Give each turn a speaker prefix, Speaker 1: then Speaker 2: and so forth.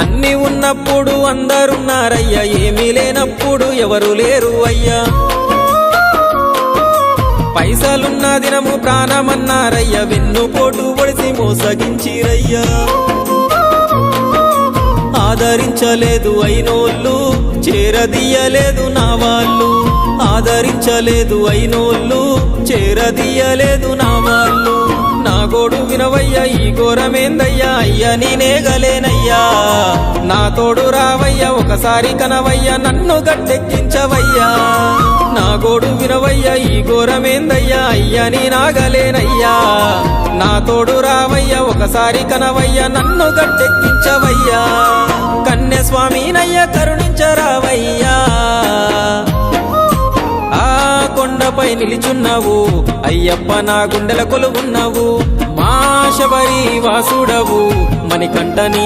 Speaker 1: అన్ని ఉన్నప్పుడు అందరున్నారయ్యా ఏమీ లేనప్పుడు ఎవరు లేరు అయ్యా. పైసలున్న దినము ప్రాణమన్నారయ్య వెన్నుపోటు పొడిసి మోసగించిరయ్యా. ఆదరించలేదు అయినోళ్ళు చేరదీయలేదు నా వాళ్ళు. ఆదరించలేదు అయినోళ్ళు చేరదీయలేదు నా తోడు వినవయ్యా ఈ ఘోరమేందయ్యా? అయ్యా నేనేగలేనయ్యా నా తోడు రావయ్యా ఒకసారి కనవయ్యా నన్ను గట్టెక్కించవయ్యా. నా గోడు వినవయ్యా ఈ ఘోరమేందయ్యా? అయ్యా నేనాగలేనయ్యా నా తోడు రావయ్యా ఒకసారి కనవయ్యా నన్ను గట్టెక్కించవయ్యా. కన్య స్వామినయ్య కరుణించరావయ్యా. ఆ కొండపై నిలిచున్నావు అయ్యప్ప నా గుండెల కొలువున్నావు. దాసుడవు మణికంఠ నీ